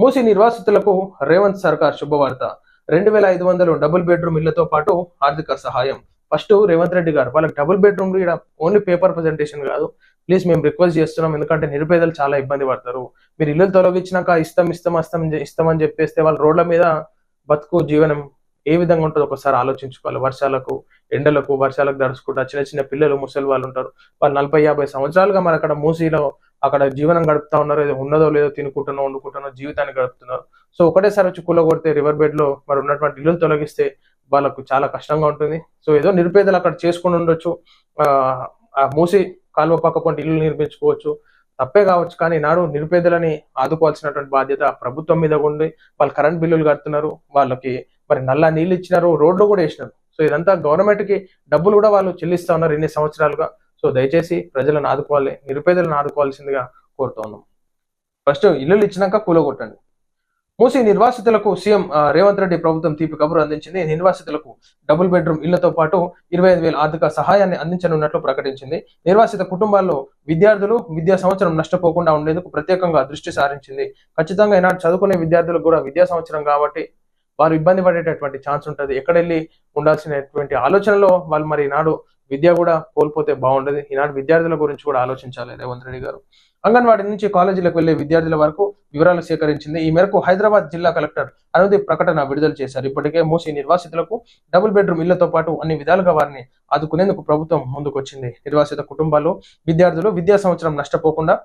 మూసి నిర్వాసితులకు రేవంత్ సర్కార్ శుభవార్త. రెండు వేల ఐదు వందలు డబుల్ బెడ్రూమ్ ఇళ్ళతో పాటు ఆర్థిక సహాయం. ఫస్ట్ రేవంత్ రెడ్డి గారు వాళ్ళకి డబుల్ బెడ్రూమ్ ఇక్కడ ఓన్లీ పేపర్ ప్రజెంటేషన్ కాదు ప్లీజ్ మేము రిక్వెస్ట్ చేస్తున్నాం ఎందుకంటే నిరుపేదలు చాలా ఇబ్బంది పడతారు. మీరు ఇల్లు తొలగించినాక ఇస్తాం ఇస్తాం ఇస్తాం ఇస్తామని చెప్పేస్తే వాళ్ళ రోడ్ల మీద బతుకు జీవనం ఏ విధంగా ఉంటుందో ఒకసారి ఆలోచించుకోవాలి. వర్షాలకు ఎండలకు వర్షాలకు దడుచుకుంటా చిన్న చిన్న పిల్లలు ముసలి వాళ్ళు ఉంటారు. వాళ్ళు నలభై యాభై సంవత్సరాలుగా మన అక్కడ మూసీలో అక్కడ జీవనం గడుపుతా ఉన్నారు ఏదో ఉన్నదో లేదో తినుకుంటున్నో వండుకుంటున్నో జీవితాన్ని గడుపుతున్నారు. సో ఒకటేసారి వచ్చి కూల కొడితే రివర్ బెడ్లో మరి ఉన్నటువంటి ఇల్లు తొలగిస్తే వాళ్ళకు చాలా కష్టంగా ఉంటుంది. సో ఏదో నిరుపేదలు అక్కడ చేసుకుని ఉండొచ్చు. ఆ, ఆ మూసి కాలువ పక్క పొంటి ఇల్లు నిర్మించుకోవచ్చు తప్పే కావచ్చు కానీ నాడు నిరుపేదలని ఆదుకోవాల్సినటువంటి బాధ్యత ప్రభుత్వం మీద ఉండి వాళ్ళు కరెంట్ బిల్లులు కడుతున్నారు. వాళ్ళకి మరి నల్ల నీళ్ళు ఇచ్చినారు రోడ్లు కూడా వేసినారు. సో ఇదంతా గవర్నమెంట్కి డబ్బులు కూడా వాళ్ళు చెల్లిస్తా ఉన్నారు ఇన్ని సంవత్సరాలుగా. సో దయచేసి ప్రజలను ఆదుకోవాలి నిరుపేదలను ఆదుకోవాల్సిందిగా కోరుతా ఉన్నాం ఫస్ట్ ఇల్లులు ఇచ్చినాక కూలగొట్టండి మూసి నిర్వాసితులకు సీఎం రేవంత్ రెడ్డి ప్రభుత్వం తీపి కబురు అందించింది. నిర్వాసితులకు డబుల్ బెడ్రూమ్ ఇళ్ళతో పాటు ఇరవై ఐదు వేల ఆర్థిక సహాయాన్ని అందించనున్నట్లు ప్రకటించింది. నిర్వాసిత కుటుంబాల్లో విద్యార్థులు విద్యా సంవత్సరం నష్టపోకుండా ఉండేందుకు ప్రత్యేకంగా దృష్టి సారించింది. ఖచ్చితంగా ఈనాడు చదువుకునే విద్యార్థులకు కూడా విద్యా సంవత్సరం కాబట్టి వారు ఇబ్బంది పడేటటువంటి ఛాన్స్ ఉంటుంది. ఎక్కడెళ్ళి ఉండాల్సినటువంటి ఆలోచనలో వాళ్ళు మరి ఈనాడు విద్య కూడా కోల్పోతే బాగుండదు. ఈనాడు విద్యార్థుల గురించి కూడా ఆలోచించాలి రేవంత్ రెడ్డి గారు. అంగన్వాడీ నుంచి కాలేజీలకు వెళ్ళే విద్యార్థుల వరకు వివరాలు సేకరించింది. ఈ మేరకు హైదరాబాద్ జిల్లా కలెక్టర్ అనుదీప్ ప్రకటన విడుదల చేశారు. ఇప్పటికే మూసి నిర్వాసితులకు డబుల్ బెడ్రూమ్ ఇళ్ళతో పాటు అన్ని విధాలుగా వారిని ఆదుకునేందుకు ప్రభుత్వం ముందుకొచ్చింది. నిర్వాసిత కుటుంబాలు విద్యార్థులు విద్యా సంవత్సరం నష్టపోకుండా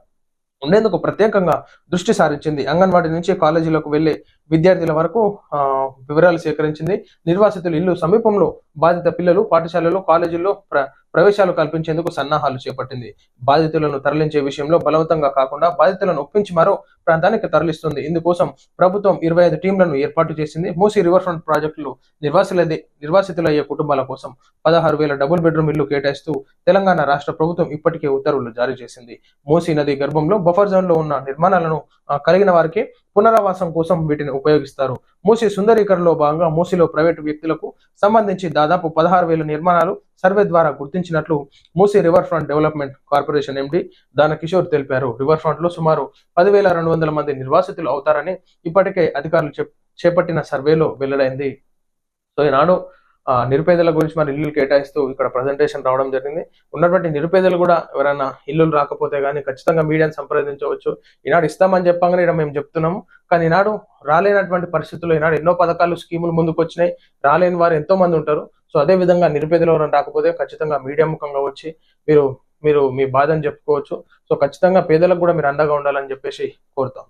ఉండేందుకు ప్రత్యేకంగా దృష్టి సారించింది. అంగన్వాడీ నుంచి కాలేజీలకు వెళ్ళే విద్యార్థుల వరకు వివరాలు సేకరించింది. నిర్వాసితుల ఇల్లు సమీపంలో బాధిత పిల్లలు పాఠశాలలో కాలేజీల్లో ప్ర ప్రవేశాలు కల్పించేందుకు సన్నాహాలు చేపట్టింది. బాధితులను తరలించే విషయంలో బలవంతంగా కాకుండా బాధితులను ఒప్పించి మరో ప్రాంతానికి తరలిస్తుంది. ఇందుకోసం ప్రభుత్వం ఇరవై ఐదు టీంలను ఏర్పాటు చేసింది. మూసి రివర్ ఫ్రంట్ ప్రాజెక్టులు నిర్వాసులదే నిర్వాసితులయ్యే కుటుంబాల కోసం పదహారు వేల డబుల్ బెడ్రూమ్ ఇల్లు కేటాయిస్తూ తెలంగాణ రాష్ట్ర ప్రభుత్వం ఇప్పటికే ఉత్తర్వులు జారీ చేసింది. మూసీ నది గర్భంలో బఫర్ జోన్లో ఉన్న నిర్మాణాలను కలిగిన వారికి పునరావాసం కోసం వీటిని ఉపయోగిస్తారు. మూసీ సుందరీకరణలో భాగంగా మూసీలో ప్రైవేటు వ్యక్తులకు సంబంధించి దాదాపు పదహారు వేల నిర్మాణాలు సర్వే ద్వారా గుర్తించినట్లు Musi river front development corporation MD Dana Kishore తెలిపారు. రివర్ ఫ్రంట్లో సుమారు పదివేల రెండు వందల మంది నిర్వాసితులు అవుతారని ఇప్పటికే అధికారులు చెప్- చేపట్టిన సర్వేలో వెల్లడైంది. సో ఈనాడు నిరుపేదల గురించి మరి ఇల్లు కేటాయిస్తూ ఇక్కడ ప్రజెంటేషన్ రావడం జరిగింది. ఉన్నటువంటి నిరుపేదలు కూడా ఎవరైనా ఇల్లులు రాకపోతే కానీ ఖచ్చితంగా మీడియాను సంప్రదించవచ్చు. ఈనాడు ఇస్తామని చెప్పంగానే ఇక్కడ మేము చెప్తున్నాము. కానీ ఈనాడు రాలేనటువంటి పరిస్థితుల్లో ఈనాడు ఎన్నో పథకాలు స్కీములు ముందుకు వచ్చినాయి రాలేని వారు ఎంతో మంది ఉంటారు. సో అదే విధంగా నిరుపేదలు ఎవరైనా రాకపోతే ఖచ్చితంగా మీడియా ముఖంగా వచ్చి మీరు మీరు మీ బాధను చెప్పుకోవచ్చు. సో ఖచ్చితంగా పేదలకు కూడా మీరు అండగా ఉండాలని చెప్పేసి కోరుతాం